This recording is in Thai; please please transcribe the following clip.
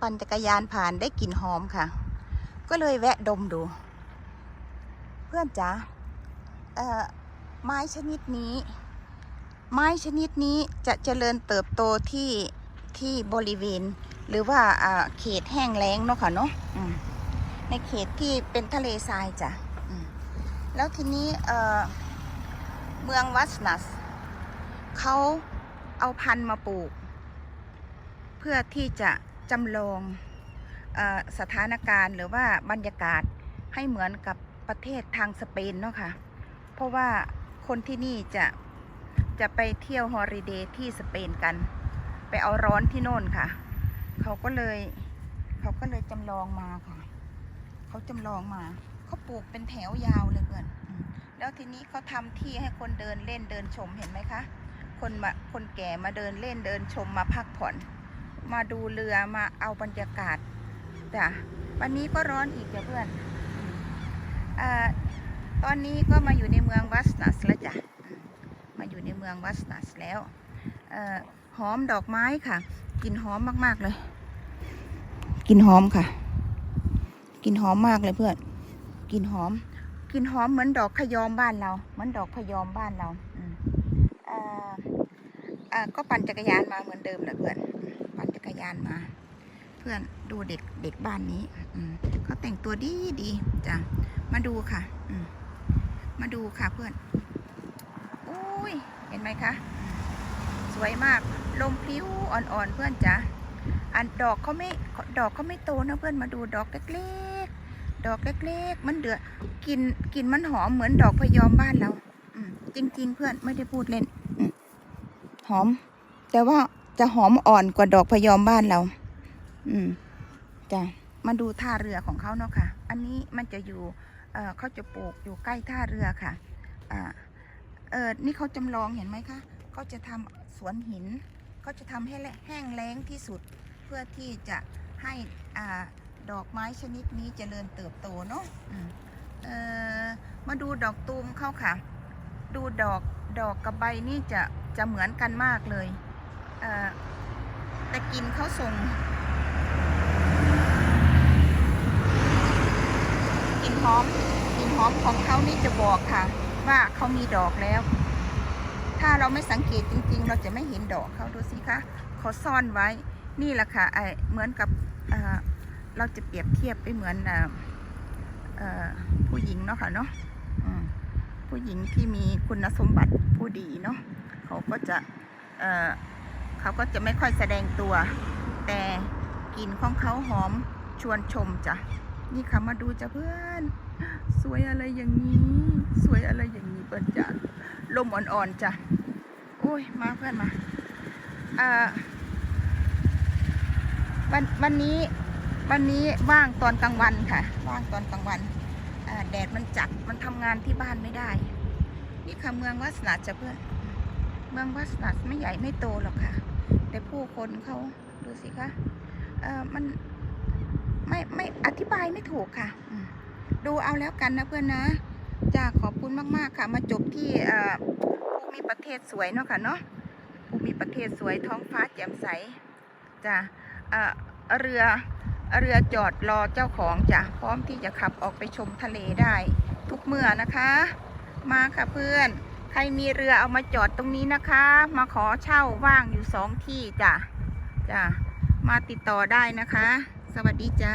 ปั่นจักรยานผ่านได้กลิ่นหอมค่ะ ก็เลยแวะดมดู เพื่อนจ๋าไม้ชนิดนี้ ไม้ชนิดนี้จะเจริญเติบโตที่ที่บริเวณ หรือว่าอาเขตแห้งแล้งเนาะค่ะเนาะในเขตที่เป็นทะเลทรายจ้ะแล้วทีนี้เอ่อเมืองวัสนัสเขาเอาพันธุ์มาปลูก เพื่อที่จะ จำลองอสถานการณ์หรือว่าบรรยากาศให้เหมือนกับประเทศทางสเปนเนาะค่ะ เพราะว่าคนที่นี่จะจะไปเที่ยวฮอลิเดย์ที่สเปนกัน ไปเอาร้อนที่โน่นค่ะ เขาก็เลยเขาก็เลยจำลองมาค่ะ เขาจำลองมา เขาปลูกเป็นแถวยาวเลยเพื่อนแล้วทีนี้เขาทำที่ให้คนเดินเล่นเดินชมเห็นไหมคะ คนมาคนแก่มาเดินเล่นเดินชมมาพักผ่อน มาดูเรือมาเอาบรรยากาศจ้ะวันนี้ก็ร้อนอีกจ้ะเพื่อนอตอนนี้ก็มาอยู่ในเมืองวัสนัสแล้วจ้ะมาอยู่ในเมืองวัสนัสแล้วอหอมดอกไม้ค่ะกลิ่นหอมมากๆเลยกลิ่นหอมค่ะกลิ่นหอมมากเลยเพื่อนกลิ่นหอมกลิ่นหอมเหมือนดอกพยอมบ้านเรา เหมือนดอกพยอมบ้านเรา อืมอ่าอ่าก็ปั่นจักรยานมาเหมือนเดิมแหละเพื่อน ปั่นจักรยานมา เพื่อนดูเด็กเด็กบ้านนี้อืมเขาแต่งตัวดีดีจ้ะมาดูค่ะอืมมาดูค่ะเพื่อนอุ้ยเห็นไหมคะสวยมากลมพลิ้วอ่อนๆเพื่อนจ้ะอันดอกเขาไม่ดอกเขาไม่โตนะเพื่อนมาดูดอกเล็กๆ ดอกเล็กๆ มันเดือดกลินกลินมันหอมเหมือนดอกพยอมบ้านเราอืมจริง ๆ เพื่อนไม่ได้พูดเล่นอืหอม แต่ว่า จะหอมอ่อนกว่าดอกพยอมบ้านเรา อืมจ้ะมาดูท่าเรือของเขาเนาะค่ะ อันนี้มันจะอยู่ เอ่อเขาจะปลูกอยู่ใกล้ท่าเรือค่ะ อ่า เออนี่เขาจำลองเห็นไหมคะเขาจะทำสวนหินเขาจะทำให้แห้งแล้งที่สุด เพื่อที่จะให้อ่าดอกไม้ชนิดนี้เจริญเติบโตเนาะอืมเออมาดูดอกตูมเข้าค่ะ ดูดอกดอกกับใบนี่จะจะเหมือนกันมากเลย แต่กลินเขาส่ง กลิ่นหอมกลิ่นหอมของเขานี่จะบอกค่ะ ว่าเขามีดอกแล้ว ถ้าเราไม่สังเกตจริง ๆ เราจะไม่เห็นดอกเขาดูสิคะเขาซ่อนไว้นี่แหละค่ะไอเหมือนกับเเราจะเปรียบเทียบไปเหมือนออผู้หญิงเนาะค่ะเนาะผู้หญิงที่มีคุณสมบัติผู้ดีเนาะเขาก็จะ เขาก็จะไม่ค่อยแสดงตัว แต่กลิ่นของเขาหอมชวนชมจ้ะนี่ค่ะมาดูจ้ะเพื่อน สวยอะไรอย่างนี้ สวยอะไรอย่างนี้เปิ้นจ้ะลมอ่อนๆจ้ะโอ้ยมาเพื่อนมาอ่าวันวันนี้วันนี้ว่างตอนกลางวันค่ะ ว่างตอนกลางวันแดดมันจัดมันทำงานที่บ้านไม่ได้ นี่ค่ะเมืองวัสนาจ้ะเพื่อน เมืองวัสนัสไม่ใหญ่ไม่โตหรอกค่ะ แต่ผู้คนเขาดูสิคะเออมันไม่ไม่อธิบายไม่ถูกค่ะ ดูเอาแล้วกันนะเพื่อนนะจ้าขอบคุณมากๆค่ะ มาจบที่อ่อภูมิประเทศสวยเนาะค่ะเนาะภูมิประเทศสวยท้องฟ้าแจ่มใสจ้าเอ่อเรือเรือจอดรอเจ้าของจ้ะพร้อมที่จะขับออกไปชมทะเลได้ ทุกเมื่อนะคะ มาค่ะเพื่อน รมีเรือเอามาจอดตรงนี้นะคะ มาขอเช่าว่างอยู่สองที่จ้ะจ้ะมาติดต่อได้นะคะ สวัสดีจ้า